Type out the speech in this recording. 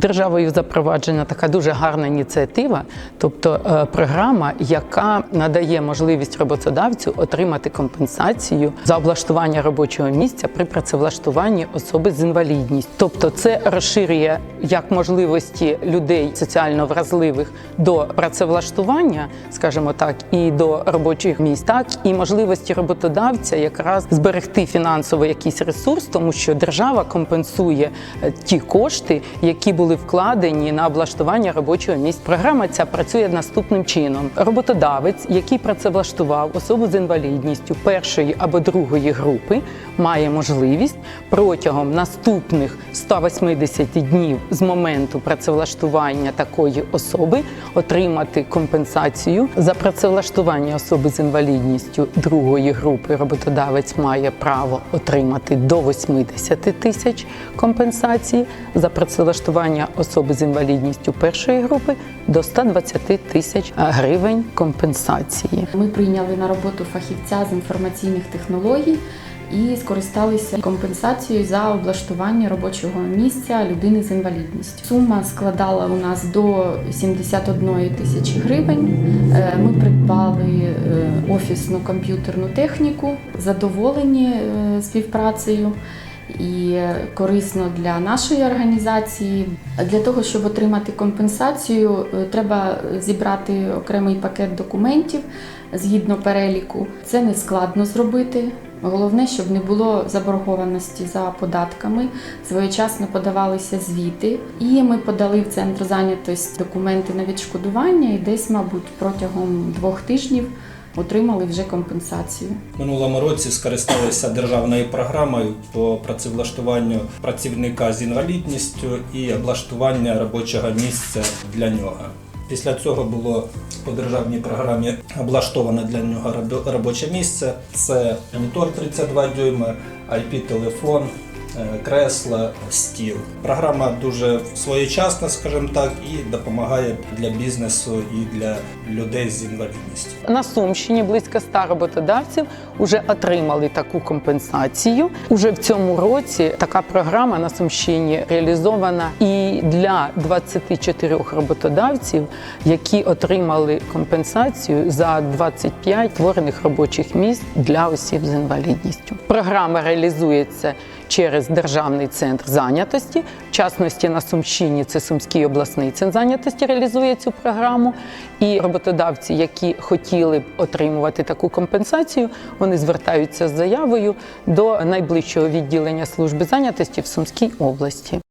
Державою запроваджена така дуже гарна ініціатива, тобто е, програма, яка надає можливість роботодавцю отримати компенсацію за облаштування робочого місця при працевлаштуванні особи з інвалідністю. Тобто, це розширює як можливості людей соціально вразливих до працевлаштування, скажімо так, і до робочих місць, так і можливості роботодавця якраз зберегти фінансово якийсь ресурс, тому що держава компенсує е, ті кошти, які були вкладені на облаштування робочого місця. Програма ця працює наступним чином: роботодавець, який працевлаштував особу з інвалідністю першої або другої групи, має можливість протягом наступних 180 днів з моменту працевлаштування такої особи отримати компенсацію за працевлаштування особи з інвалідністю другої групи. Роботодавець має право отримати до 80 тисяч компенсації за працевлаштування особи з інвалідністю першої групи до 120 тисяч гривень компенсації. Ми прийняли на роботу фахівця з інформаційних технологій і скористалися компенсацією за облаштування робочого місця людини з інвалідністю. Сума складала у нас до 71 тисячі гривень. Е, Ми придбали е, офісну комп'ютерну техніку, задоволені е, співпрацею. І корисно для нашої організації. Для того, щоб отримати компенсацію, е, треба зібрати окремий пакет документів згідно переліку. Це не складно зробити. Головне, щоб не було заборгованості за податками, своєчасно подавалися звіти. І ми подали в центр зайнятості документи на відшкодування, і десь, мабуть, протягом двох тижнів отримали вже компенсацію. Минулому році скористалися державною програмою по працевлаштуванню працівника з інвалідністю і облаштування робочого місця для нього. Після цього було по державній програмі облаштоване для нього робоче місце. Це монітор 32 дюйма, IP-телефон, е, кресло, стіл. Програма дуже своєчасна, скажімо так, і допомагає для бізнесу і для людей з інвалідністю. На Сумщині близько 100 роботодавців вже отримали таку компенсацію. Уже в цьому році така програма на Сумщині реалізована і для 24 роботодавців, які отримали компенсацію за 25 створених робочих місць для осіб з інвалідністю. Програма реалізується через державний центр зайнятості. В частності на Сумщині це Сумський обласний центр зайнятості реалізує цю програму. І роботодавці, які хотіли б отримувати таку компенсацію, вони звертаються з заявою до найближчого відділення служби зайнятості в Сумській області.